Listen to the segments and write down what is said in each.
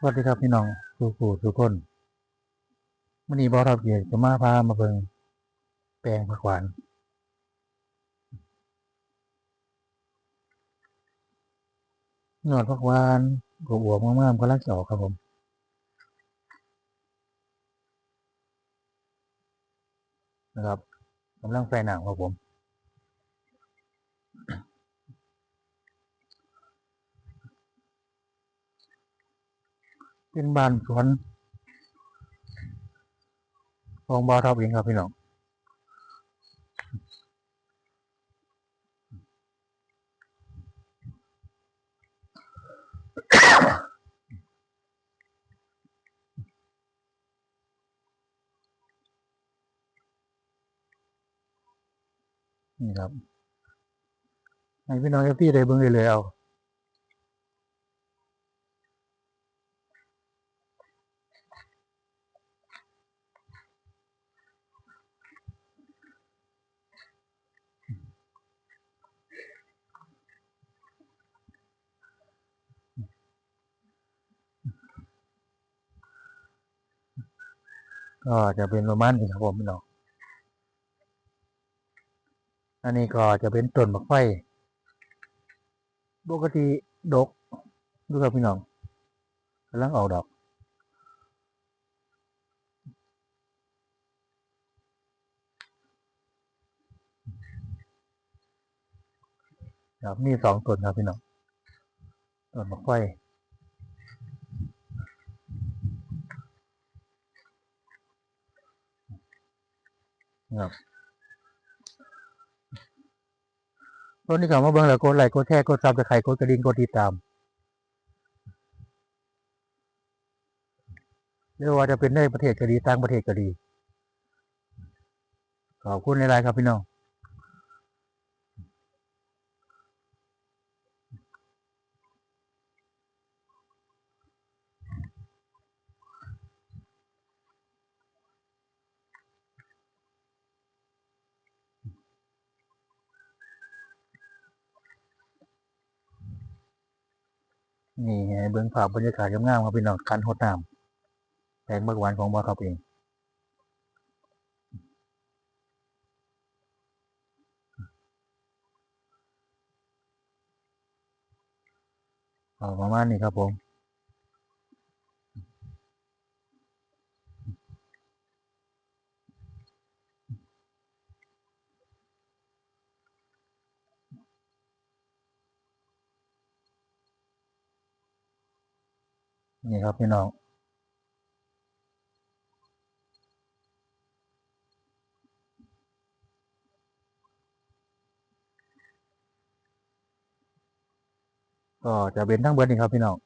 สวัสดีครับพี่น้องทุกผู้ทุกคนวันนี้บอทับเกียรติจะมาพามาเบิ่งแปลงผักหวาน หนวดผักหวานกบวบๆงามๆก็ลักจะออกครับผมนะครับกำลังใส่หนังครับผม เป็นบ้านสวนของบาท็อปเองครับพี่น้องนี่ครับให้พี่น้องเอฟซีได้เบิ่งได้เลยเอา ก็จะเป็นประมาณนี้ครับผมพี่น้องอันนี้ก็จะเป็นต้นบักไฟปกติดกดูครับพี่น้องกำลังออกดอก ครับมีสองต้นครับพี่น้องต้นบักไฟ ครับต้นนี้เขามาเบิ่งแล้วกดไลค์กดแชร์กดซับสไครต์กดกระดิ่งกดติดตามไม่ว่าจะเป็นในประเทศก็ดีต่างประเทศก็ดี ขอบคุณในไลน์ครับพี่น้อง นี่ไงเบื้องภาพบรรยากาศงามๆครับพี่น้องการหดน้ำแปลงเมื่อวานของบ่อครับเองเอาประมาณนี้ครับผม นี่ครับพี่น้องก็จะเป็นทั้งเบิดนี่ครับพี่น้อง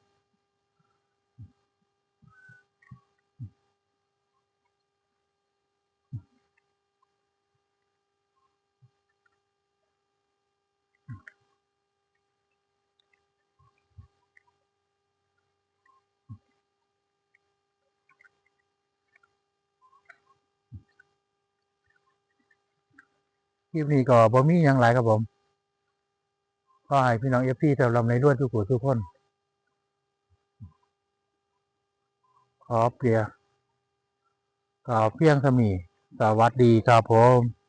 คลิปนี้ก็บ่มีอย่างไรครับผมก็ให้พี่น้องเอฟซีแต่ลำในรวดทุกผู้ทุกคน ขอเปรียขอเพียงสมี สวัสดีครับผม